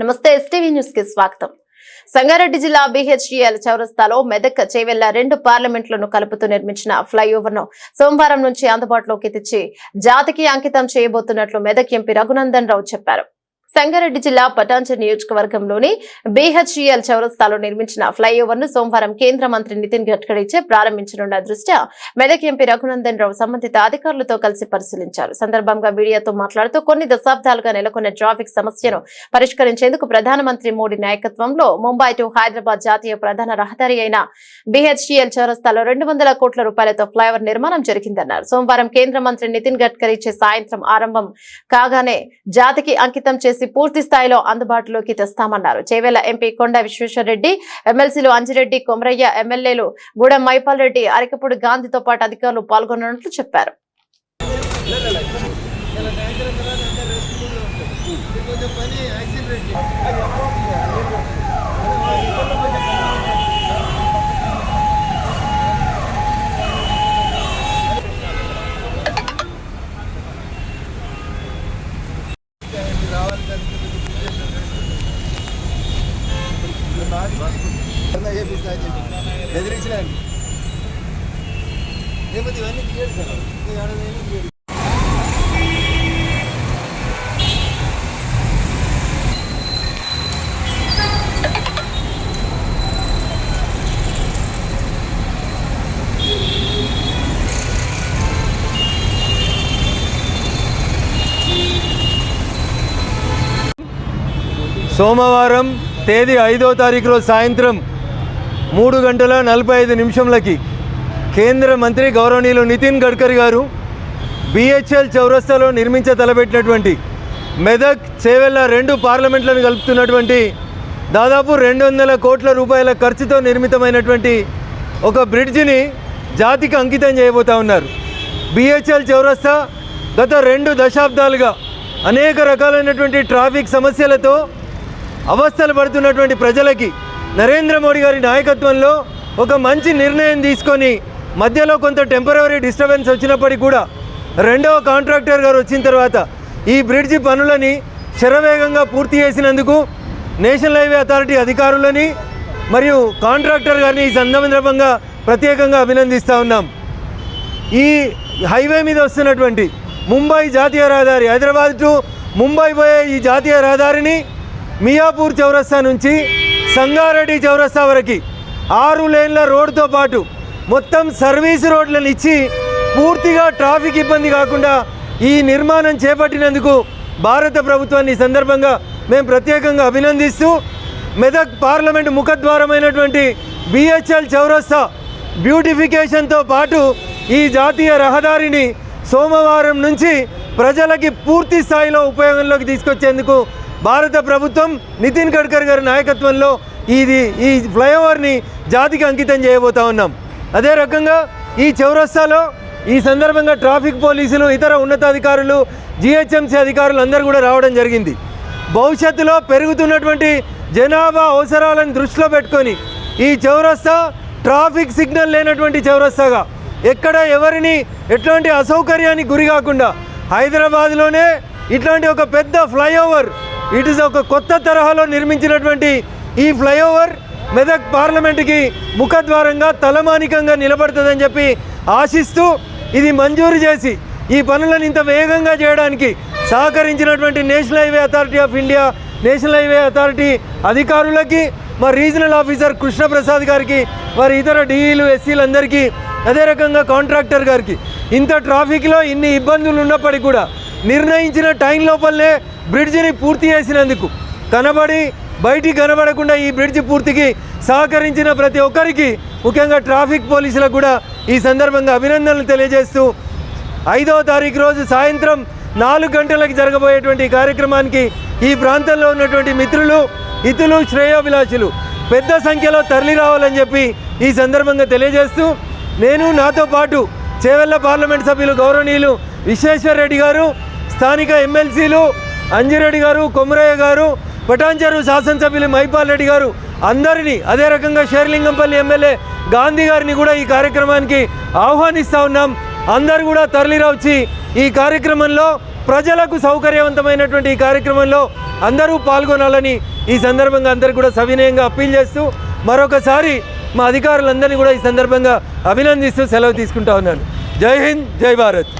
నమస్తే ఎస్టీవీ న్యూస్కి స్వాగతం. సంగారెడ్డి జిల్లా బిహెచ్ఈఎల్ చౌరస్తాలో మెదక్ చేవెళ్ళ రెండు పార్లమెంట్లను కలుపుతూ నిర్మించిన ఫ్లైఓవర్ను సోమవారం నుంచి అందుబాటులోకి తెచ్చి జాతికి అంకితం చేయబోతున్నట్లు మెదక్ ఎంపీ రఘునందన్ రావు చెప్పారు. సంగారెడ్డి జిల్లా పటాంచర్ నియోజకవర్గంలోని బీహెచ్ఈఎల్ చౌరస్తాలో నిర్మించిన ఫ్లైఓవర్ను సోమవారం కేంద్ర మంత్రి నితిన్ గడ్కరీచే ప్రారంభించనున్న దృష్ట్యా మెదక్ ఎంపీ రఘునందన్ రావు సంబంధిత అధికారులతో కలిసి పరిశీలించారు. సందర్భంగా మీడియాతో మాట్లాడుతూ కొన్ని దశాబ్దాలుగా నెలకొన్న ట్రాఫిక్ సమస్యను పరిష్కరించేందుకు ప్రధానమంత్రి మోడీ నాయకత్వంలో ముంబై టు హైదరాబాద్ జాతీయ ప్రధాన రహదారి అయిన బీహెచ్ఈఎల్ చౌరస్తాలో రెండు వందల కోట్ల రూపాయలతో ఫ్లైఓవర్ నిర్మాణం జరిగిందన్నారు. సోమవారం కేంద్ర మంత్రి నితిన్ గడ్కరీ చే సాయంత్రం ఆరంభం కాగానే జాతికి అంకితం చేసి పూర్తి స్థాయిలో అందుబాటులోకి తెస్తామన్నారు. చేవేల ఎంపీ కొండ విశ్వేశ్వరరెడ్డి ఎమ్మెల్సీలు అంజిరెడ్డి కొమరయ్య ఎమ్మెల్యేలు గూడెం మైపాల్ రెడ్డి అరకపూడి గాంధీతో పాటు అధికారులు పాల్గొన్నట్లు చెప్పారు. బెదిరించడానికి లేకపోతే ఇవన్నీ తీయడు సార్ ఇవన్నీ ఏడాది సోమవారం తేదీ ఐదో తారీఖు రోజు సాయంత్రం మూడు గంటల నలభై ఐదు నిమిషంలకి కేంద్ర మంత్రి గౌరవనీయులు నితిన్ గడ్కరీ గారు బిహెచ్ఎల్ చౌరస్తాలో నిర్మించ తలపెట్టినటువంటి మెదక్ చేవెళ్ళ రెండు పార్లమెంట్లను కలుపుతున్నటువంటి దాదాపు రెండు వందల కోట్ల రూపాయల ఖర్చుతో నిర్మితమైనటువంటి ఒక బ్రిడ్జిని జాతికి అంకితం చేయబోతా ఉన్నారు. బిహెచ్ఎల్ చౌరస్తా గత రెండు దశాబ్దాలుగా అనేక రకాలైనటువంటి ట్రాఫిక్ సమస్యలతో అవస్థలు పడుతున్నటువంటి ప్రజలకి నరేంద్ర మోడీ గారి నాయకత్వంలో ఒక మంచి నిర్ణయం తీసుకొని మధ్యలో కొంత టెంపరీ డిస్టర్బెన్స్ వచ్చినప్పటికీ కూడా రెండవ కాంట్రాక్టర్ గారు వచ్చిన తర్వాత ఈ బ్రిడ్జి పనులని శరవేగంగా పూర్తి చేసినందుకు నేషనల్ హైవే అథారిటీ అధికారులని మరియు కాంట్రాక్టర్ గారిని ఈ సందర్భంగా ప్రత్యేకంగా అభినందిస్తూ ఉన్నాం. ఈ హైవే మీద వస్తున్నటువంటి ముంబై జాతీయ రహదారి హైదరాబాద్ టు ముంబై పోయే ఈ జాతీయ రహదారిని మియాపూర్ చౌరస్తా నుంచి సంగారెడ్డి చౌరస్తా వరకు ఆరు లేన్ల రోడ్డుతో పాటు మొత్తం సర్వీస్ రోడ్లను ఇచ్చి పూర్తిగా ట్రాఫిక్ ఇబ్బంది కాకుండా ఈ నిర్మాణం చేపట్టినందుకు భారత ప్రభుత్వాన్ని సందర్భంగా మేము ప్రత్యేకంగా అభినందిస్తూ మెదక్ పార్లమెంట్ ముఖద్వారమైనటువంటి బిహెచ్ఎల్ చౌరస్తా బ్యూటిఫికేషన్తో పాటు ఈ జాతీయ రహదారిని సోమవారం నుంచి ప్రజలకి పూర్తి స్థాయిలో ఉపయోగంలోకి తీసుకొచ్చేందుకు భారత ప్రభుత్వం నితిన్ గడ్కర్ గారి నాయకత్వంలో ఇది ఈ ఫ్లైఓవర్ని జాతికి అంకితం చేయబోతా ఉన్నాం. అదే రకంగా ఈ చౌరస్తాలో ఈ సందర్భంగా ట్రాఫిక్ పోలీసులు ఇతర ఉన్నతాధికారులు జిహెచ్ఎంసీ అధికారులు అందరూ కూడా రావడం జరిగింది. భవిష్యత్తులో పెరుగుతున్నటువంటి జనాభా అవసరాలను దృష్టిలో పెట్టుకొని ఈ చౌరస్తా ట్రాఫిక్ సిగ్నల్ లేనటువంటి చౌరస్తాగా ఎక్కడ ఎవరిని ఎట్లాంటి అసౌకర్యానికి గురి కాకుండా హైదరాబాద్లోనే ఇట్లాంటి ఒక పెద్ద ఫ్లైఓవర్ ఇట్ ఇస్ ఒక కొత్త తరహాలో నిర్మించినటువంటి ఈ ఫ్లైఓవర్ మెదక్ పార్లమెంటుకి ముఖద్వారంగా తలమానికంగా నిలబడుతుందని చెప్పి ఆశిస్తూ ఇది మంజూరు చేసి ఈ పనులను ఇంత వేగంగా చేయడానికి సహకరించినటువంటి national highway authority of India national highway authority అధికారులకి మా రీజనల్ ఆఫీసర్ కృష్ణప్రసాద్ గారికి వారి ఇతర డిఈలు ఎస్సీలందరికీ అదే రకంగా కాంట్రాక్టర్ గారికి. ఇంత ట్రాఫిక్లో ఇన్ని ఇబ్బందులు ఉన్నప్పటికీ కూడా నిర్ణయించిన టైం లోపలనే బ్రిడ్జిని పూర్తి చేసినందుకు కనబడి బయటికి కనబడకుండా ఈ బ్రిడ్జి పూర్తికి సహకరించిన ప్రతి ఒక్కరికి ముఖ్యంగా ట్రాఫిక్ పోలీసులకు కూడా ఈ సందర్భంగా అభినందనలు తెలియజేస్తూ ఐదవ తారీఖు రోజు సాయంత్రం నాలుగు గంటలకు జరగబోయేటువంటి కార్యక్రమానికి ఈ ప్రాంతంలో ఉన్నటువంటి మిత్రులు ఇతులు శ్రేయోభిలాషులు పెద్ద సంఖ్యలో తరలి రావాలని చెప్పి ఈ సందర్భంగా తెలియజేస్తూ నేను నాతో పాటు చేవెళ్ళ పార్లమెంట్ సభ్యులు గౌరవనీయులు విశ్వేశ్వర్ రెడ్డి గారు స్థానిక ఎమ్మెల్సీలు అంజిరెడ్డి గారు కొమరయ్య గారు పటాన్చెరు శాసనసభ్యులు మైపాల్ రెడ్డి గారు అందరినీ అదే రకంగా షేర్లింగంపల్లి ఎమ్మెల్యే గాంధీ గారిని కూడా ఈ కార్యక్రమానికి ఆహ్వానిస్తూ ఉన్నాం. అందరు కూడా తరలిరావచ్చి ఈ కార్యక్రమంలో ప్రజలకు సౌకర్యవంతమైనటువంటి ఈ కార్యక్రమంలో అందరూ పాల్గొనాలని ఈ సందర్భంగా అందరు కూడా సవినయంగా అప్పీల్ చేస్తూ మరొకసారి మా అధికారులందరినీ కూడా ఈ సందర్భంగా అభినందిస్తూ సెలవు తీసుకుంటా ఉన్నాను. జై హింద్ జై భారత్.